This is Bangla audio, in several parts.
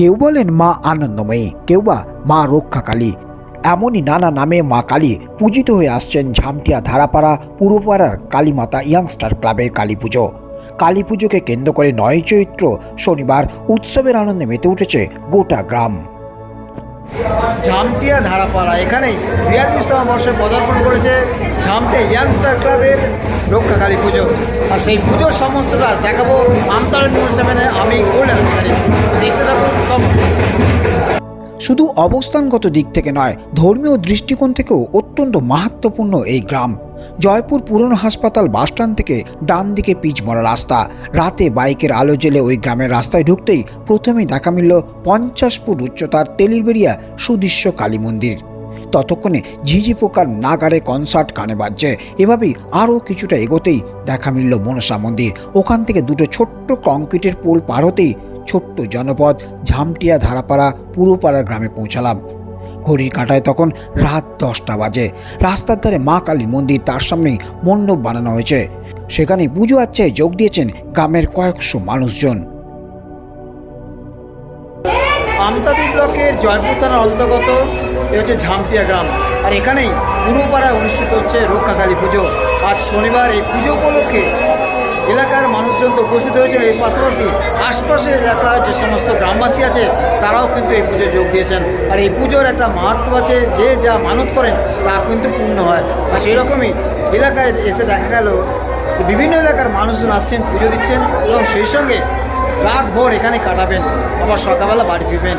কেউ বলেন মা আনন্দময়ী, কেউ বা মা রক্ষাকালী। এমনই নানা নামে মা কালী পূজিত হয়ে আসছেন ঝামটিয়া ধারাপাড়া পূর্বপাড়ার কালীমাতা ইয়াংস্টার ক্লাবের কালী পুজো। কালী পুজোকে কেন্দ্র করে নয় চৈত্র শনিবার উৎসবের আনন্দে মেতে উঠেছে গোটা গ্রাম। ঝামটিয়া ধারাপাড়া, এখানেই বিয়াল্লিশতম বর্ষে পদার্পণ করেছে ঝামটিয়া ইয়াংস্টার ক্লাবের রক্ষাকালী পুজো। আর সেই পুজোর সমস্ত কাজ দেখাবো আমতারা নিউজ সেভেনে আমি গোল্ড শুধু অবস্থানগত দিক থেকে নয়, ধর্মীয় দৃষ্টিকোণ থেকেও অত্যন্ত মাহাত্মপূর্ণ এই গ্রাম। জয়পুর পুরনো হাসপাতাল বাসস্ট্যান্ড থেকে ডান দিকে পিচ মরা রাস্তা। রাতে বাইকের আলো জেলে ওই গ্রামের রাস্তায় ঢুকতেই প্রথমেই দেখা মিলল পঞ্চাশ ফুট উচ্চতার তেলিরবেরিয়া সুদৃশ্য কালী মন্দির। ততক্ষণে ঝিঝি পোকার নাগারে কনসার্ট কানে বাজছে। এভাবেই আরও কিছুটা এগোতেই দেখা মিলল মনসা মন্দির। ওখান থেকে দুটো ছোট্ট কংক্রিটের পোল পার হতেই ছোট্ট জনপদ ঝামটিয়া ধারাপাড়া পুরোপাড়ার গ্রামে পৌঁছালাম। ঘড়ির কাঁটায় তখন রাত দশটা বাজে। রাস্তার ধারে মা কালী মন্দির, তার সামনেই মণ্ডপ বানানো হয়েছে। সেখানে পুজো আচ্ছায় যোগ দিয়েছেন গ্রামের কয়েকশো মানুষজন। আমতাদি ব্লকের জয়পুর থানার অন্তর্গত এ হচ্ছে ঝামটিয়া গ্রাম। আর এখানেই পূর্বপাড়ায় অনুষ্ঠিত হচ্ছে রক্ষাকালী পুজো। আজ শনিবার এই পুজো উপলক্ষে এলাকার মানুষজন তো উপস্থিত হয়েছে এর পাশাপাশি আশপাশের এলাকার যে সমস্ত গ্রামবাসী আছে, তারাও কিন্তু এই পুজোয় যোগ দিয়েছেন। আর এই পুজোর একটা মাহাত্ম আছে, যে যা মানত করেন, তা কিন্তু পূর্ণ হয়। আর সেই রকমই এলাকায় এসে দেখা গেল, বিভিন্ন এলাকার মানুষজন আসছেন, পুজো দিচ্ছেন এবং সেই সঙ্গে রাত ভোর এখানে কাটাবেন, আবার সকালবেলা বাড়ি ফিরবেন।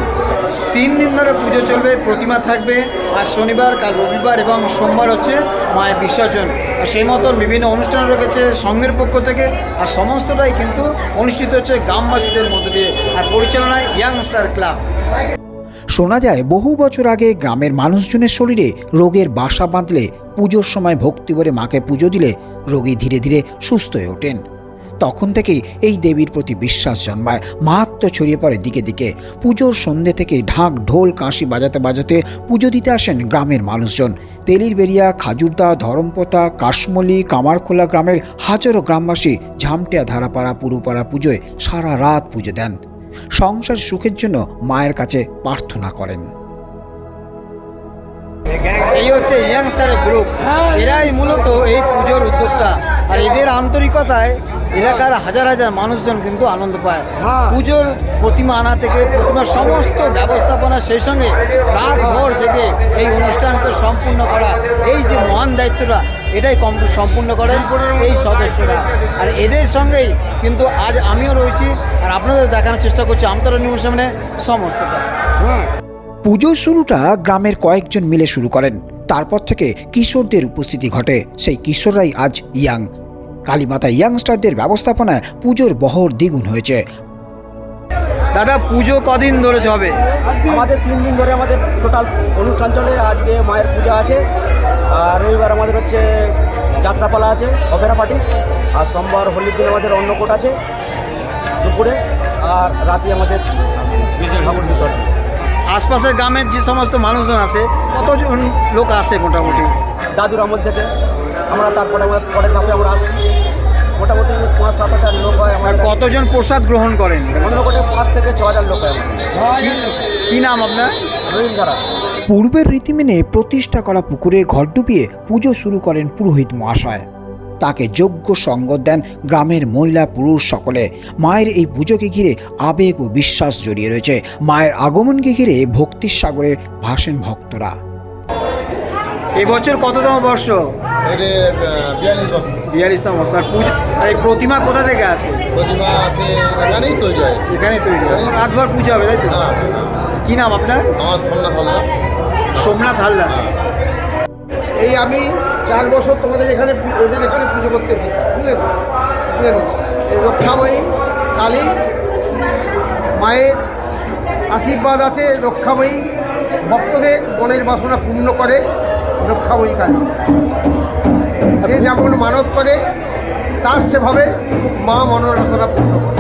তিন দিন ধরে পুজো চলবে, প্রতিমা থাকবে। আর শনিবার, কাল রবিবার এবং সোমবার হচ্ছে মায়ের বিসর্জন। আর সেই মতন বিভিন্ন অনুষ্ঠান রেখেছে সংঘের পক্ষ থেকে, আর সমস্তটাই কিন্তু অনুষ্ঠিত হচ্ছে গ্রামবাসীদের মধ্যে দিয়ে, আর পরিচালনায় ইয়াংস্টার ক্লাব। শোনা যায়, বহু বছর আগে গ্রামের মানুষজনের শরীরে রোগের বাসা বাঁধলে পুজোর সময় ভক্তি করে মাকে পুজো দিলে রোগী ধীরে ধীরে সুস্থ হয়ে ওঠেন। তখন থেকেই এই দেবীর প্রতি বিশ্বাস জন্মায় মাহাত্ম ছড়িয়ে পড়ে দিকে দিকে। পুজোর সন্ধ্যে থেকে ঢাক, ঢোল কাঁসি বাজাতে বাজাতে পুজো দিতে আসেন গ্রামের মানুষজন। তেলির বেরিয়া খাজুরদা ধরমপোতা কাশমলি কামারখোলা গ্রামের হাজারো গ্রামবাসী ঝামটিয়া ধারাপাড়া পুরোপাড়া পুজোয় সারা রাত পুজো দেন। সংসার সুখের জন্য মায়ের কাছে প্রার্থনা করেন। এই হচ্ছে ইয়াংস্টারের গ্রুপ এরাই মূলত এই পুজোর উদ্যোক্তা। আর এদের আন্তরিকতায় এলাকার হাজার হাজার মানুষজন কিন্তু আনন্দ পায়। পুজোর প্রতিমা আনা থেকে প্রতিমার সমস্ত ব্যবস্থাপনা সেই সঙ্গে রাত ভোর জেগে এই অনুষ্ঠানকে সম্পূর্ণ করা। এই যে মহান দায়িত্বটা এটাই কম সম্পূর্ণ করেন এই সদস্যরা। আর এদের সঙ্গেই কিন্তু আজ আমিও রয়েছি আর আপনাদের দেখানোর চেষ্টা করছি আমতলা নিউজ সামনে সমস্তটা হ্যাঁ। পুজোর শুরুটা গ্রামের কয়েকজন মিলে শুরু করেন। তারপর থেকে কিশোরদের উপস্থিতি ঘটে। সেই কিশোররাই আজ ইয়াং। কালীমাতা ইয়াংস্টারদের ব্যবস্থাপনায় পুজোর বহর দ্বিগুণ হয়েছে। দাদা পুজো কদিন ধরে হবে আমাদের তিন দিন ধরে আমাদের টোটাল অনুষ্ঠান চলে আজকে মায়ের পূজা আছে আর রবিবার আমাদের হচ্ছে যাত্রাপালা আছে অপেরা পার্টি আর সোমবার হোলির দিন আমাদের অন্নকোট আছে দুপুরে আর রাতে আমাদের ঠাকুর বিসর্জন। আশপাশের গ্রামের যে সমস্ত মানুষজন আছে কতজন লোক আসে মোটামুটি? দাদুর আমল থেকে আমরা তারপরে আমরা পরের ধাপে আমরা আসছি। মোটামুটি পাঁচ সাত হাজার লোক হয় আর কতজন প্রসাদ গ্রহণ করেন? পাঁচ থেকে ছ হাজার লোক হয় আমাদের। কি- কি নাম আপনার? রোহিঙ্গারা পূর্বের রীতি মেনে প্রতিষ্ঠা করা পুকুরে ঘর ডুবিয়ে পুজো শুরু করেন পুরোহিত মহাশয়। তাকে যোগ্য সঙ্গ দেন গ্রামের মহিলা পুরুষ সকলে। মায়ের এই পুজোকে ঘিরে আবেগ ও বিশ্বাস জড়িয়ে রয়েছে। মায়ের আগমনকে ঘিরে ভক্তির সাগরে ভাসেন ভক্তরা। এবছর কততম বর্ষ? বিয়াল্লিশতম বর্ষ। আর পুজো আর এই প্রতিমা কোথা থেকে আসে? প্রতিমা আছে এখানেই তৈরি হয়। এখানে তৈরি হয়। রাতভর পুজো হবে তাই তো? হ্যাঁ কি নাম আপনার? আমার সোমনাথ হালদার। সোমনাথ হালদার। এই আমি চার বছর তোমাদের এখানে এদের এখানে পুজো করতে এসেছি। বুঝলেন? বুঝলেন? এই রক্ষাময়ী কালী মায়ের আশীর্বাদ আছে রক্ষাময়ী ভক্তদের মনের বাসনা পূর্ণ করে। রক্ষাময়ী কালী যে যেমন মানত করে, তার সেভাবে মা মনের বাসনা পূর্ণ করে।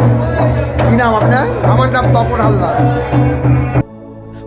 কি নাম আপনার? আমার নাম তপন হালদার।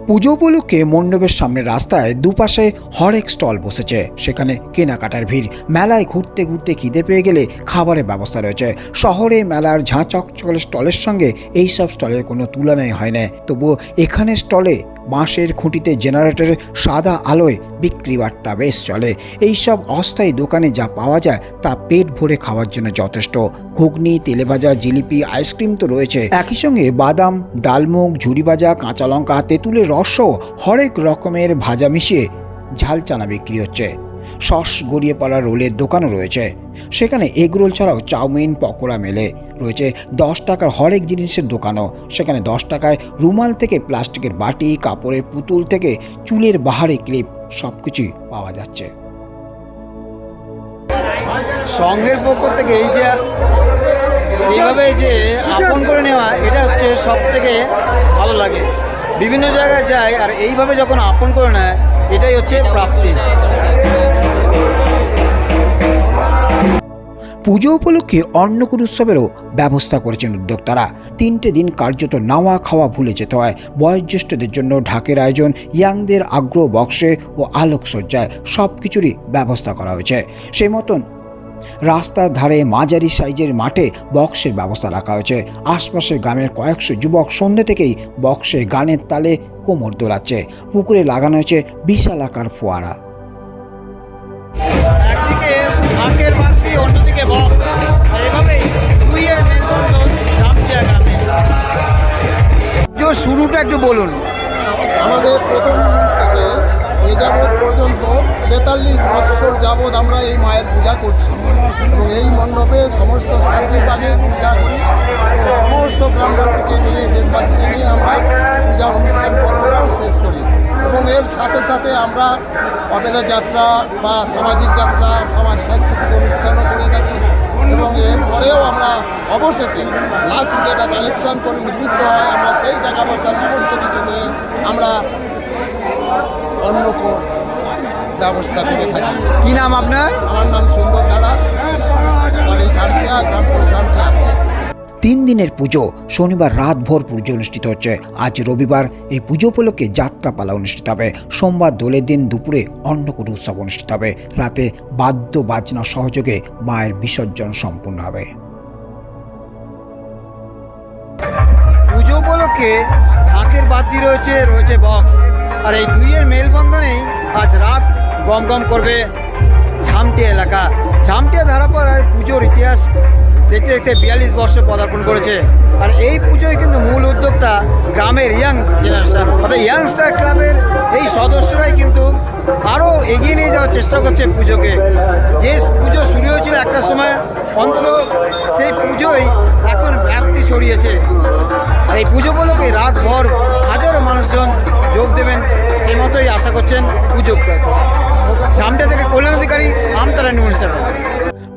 পুজো উপলক্ষে মণ্ডপের সামনে রাস্তায় দুপাশে হরেক স্টল বসেছে। সেখানে কেনাকাটার ভিড়, মেলায় ঘুরতে ঘুরতে খিদে পেয়ে গেলে খাবারের ব্যবস্থা রয়েছে। শহরে মেলার ঝাঁ চকচকের স্টলের সঙ্গে এইসব স্টলের কোনো তুলনাই হয় না। তবুও এখানে স্টলে বাঁশের খুঁটিতে জেনারেটরের সাদা আলোয় বিক্রি বাট্টা বেশ চলে। এই সব অস্থায়ী দোকানে যা পাওয়া যায় তা পেট ভরে খাওয়ার জন্য যথেষ্ট। ঘুগনি তেলেভাজা জিলিপি, আইসক্রিম তো রয়েছে। একই সঙ্গে বাদাম ডালমুগ ঝুড়ি ভাজা কাঁচা লঙ্কা তেঁতুলের রসও হরেক রকমের ভাজা মিশিয়ে ঝাল চানা বিক্রি হচ্ছে। সস গড়িয়ে পড়া রোলের দোকানও রয়েছে। সেখানে এগরোল ছাড়াও চাউমিন, পকোড়া মেলে। রয়েছে দশ টাকার হরেক জিনিসের দোকানও। সেখানে দশ টাকায় রুমাল থেকে প্লাস্টিকের বাটি, কাপড়ের পুতুল থেকে চুলের বাহারে ক্লিপ সব কিছুই পাওয়া যাচ্ছে। সংঘের পক্ষ থেকে এই যে এইভাবে যে আপন করে নেওয়া, এটা হচ্ছে সব থেকে ভালো লাগে। বিভিন্ন জায়গায় যায় আর এইভাবে যখন আপন করে নেয়, এটাই হচ্ছে প্রাপ্তি। পুজো উপলক্ষে অন্নকূট উৎসবেরও ব্যবস্থা করেছেন উদ্যোক্তারা। তিনটে দিন কার্যত নাওয়া খাওয়া ভুলে যেতে হয়। বয়োজ্যেষ্ঠদের জন্য ঢাকের আয়োজন, ইয়াংদের আগ্রহ বক্সে ও আলোকসজ্জায় সব কিছুরই ব্যবস্থা করা হয়েছে। সেই মতন রাস্তার ধারে মাঝারি সাইজের মাঠে বক্সের ব্যবস্থা রাখা হয়েছে। আশপাশের গ্রামের কয়েকশো যুবক সন্ধ্যে থেকেই বক্সে গানের তালে কোমর দোলাচ্ছে। পুকুরে লাগানো হয়েছে বিশাল আকার ফোয়ারা। অন্যদিকে বক্স আর এভাবেই দুইয়ের মেলবন্ধন জামটিয়া গ্রামে শুরুটা একটু বলুন। আমাদের প্রথম থেকে এ যাবৎ পর্যন্ত তেতাল্লিশ বৎসর যাবৎ আমরা এই মায়ের পূজা করছি। এবং এই মণ্ডপে সমস্ত শান্তিবাগে পূজা করি। এবং সমস্ত গ্রামবাসীকে নিয়ে দেশবাসীকে নিয়ে আমরা পূজা অনুষ্ঠান পর্বটাও শেষ করি। এবং এর সাথে সাথে আমরা অপেরা যাত্রা বা সামাজিক যাত্রা সমাজ সাংস্কৃতিক কালেকশন করে উদ্বৃত্ত হয় আমরা সেই টাকা পয়সা সমস্ত কিছু নিয়ে আমরা অন্য কো- ব্যবস্থা করে থাকি। কি নাম আপনার? আমার নাম সুন্দর ঝাড়খিয়া ঝাড়খিয়া তিন দিনের পুজো শনিবার রাত ভোর পুজো অনুষ্ঠিত হচ্ছে। আজ রবিবার এই পুজো উপলক্ষে যাত্রাপালা অনুষ্ঠিত হবে। সোমবার দোলের দিন দুপুরে অন্নকূট উৎসব অনুষ্ঠিত হবে। রাতে বাদ্য বাজনা সহযোগে মায়ের বিসর্জন সম্পূর্ণ হবে। উপলক্ষে ঢাকের বাদ্যি রয়েছে রয়েছে বক্স। আর এই দুইয়ের মেলবন্ধনেই আজ রাত গম গম করবে ঝামটিয়া এলাকা। ঝামটিয়া ধারাপাড়ার পুজোর ইতিহাস দেখতে দেখতে বিয়াল্লিশ বর্ষ পদার্পণ করেছে। আর এই পুজোয় কিন্তু মূল উদ্যোক্তা গ্রামের ইয়াং জেনারেশন, অর্থাৎ ইয়াংস্টার ক্লাবের এই সদস্যরাই কিন্তু আরও এগিয়ে নিয়ে যাওয়ার চেষ্টা করছে পুজোকে। যে পুজো শুরু হয়েছিল একটা সময়, অন্তত সেই পুজোই এখন ব্যাপ্তি ছড়িয়েছে। আর এই পুজো উপলক্ষে রাত ভর হাজারো মানুষজন যোগ দেবেন সেই মতোই আশা করছেন পুজো জামটা থেকে কল্যাণ অধিকারী আমতারা নিউজ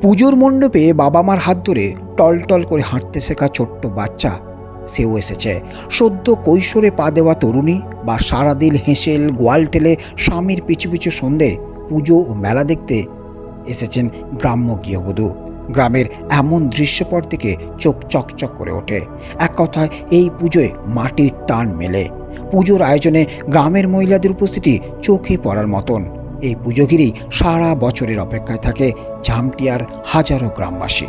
পুজোর মণ্ডপে বাবা মার হাত ধরে টলটল করে হাঁটতে শেখা ছোট্ট বাচ্চা সেও এসেছে। সদ্য কৈশোরে পা দেওয়া তরুণী বা সারাদিল হেঁসেল, গোয়াল টেলে স্বামীর পিছু পিছু সন্ধে, পুজো ও মেলা দেখতে এসেছেন গ্রাম্য গৃহবধূ। গ্রামের এমন দৃশ্যপট থেকে চোখ চকচক করে ওঠে। এক কথায়, এই পুজোয় মাটির টান মেলে। পুজোর আয়োজনে গ্রামের মহিলাদের উপস্থিতি চোখে পড়ার মতন। এই পুজো ঘিরেই সারা বছরের অপেক্ষায় থাকে ঝামটিয়ার হাজারো গ্রামবাসী।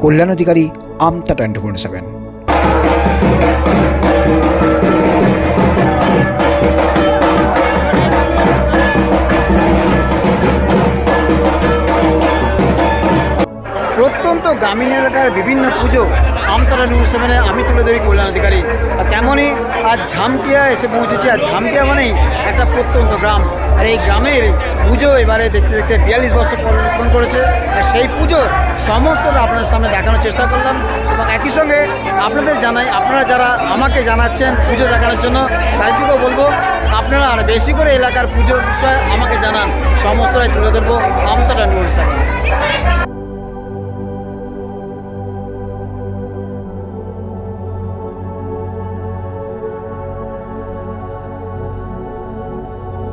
Kalyan Adhikari Amta twenty four seven. গ্রামীণ এলাকার বিভিন্ন পুজো আমতারা নিউজ সেভেনে আমি তুলে ধরি কল্যাণ অধিকারী আর তেমনই আজ ঝামটিয়া এসে পৌঁছেছে। আর ঝামটিয়া মানেই একটা প্রত্যন্ত গ্রাম। আর এই গ্রামের পুজো এবারে দেখতে দেখতে বিয়াল্লিশ বছর পদার্পণ করেছে। আর সেই পুজোর সমস্তটা আপনাদের সামনে দেখানোর চেষ্টা করলাম। এবং একই সঙ্গে আপনাদের জানাই, আপনারা যারা আমাকে জানাচ্ছেন পুজো দেখানোর জন্য, তাই থেকেও বলব, আপনারা আর বেশি করে এলাকার পুজোর বিষয়ে আমাকে জানান। সমস্তটাই তুলে ধরবো আমতারা নিউজ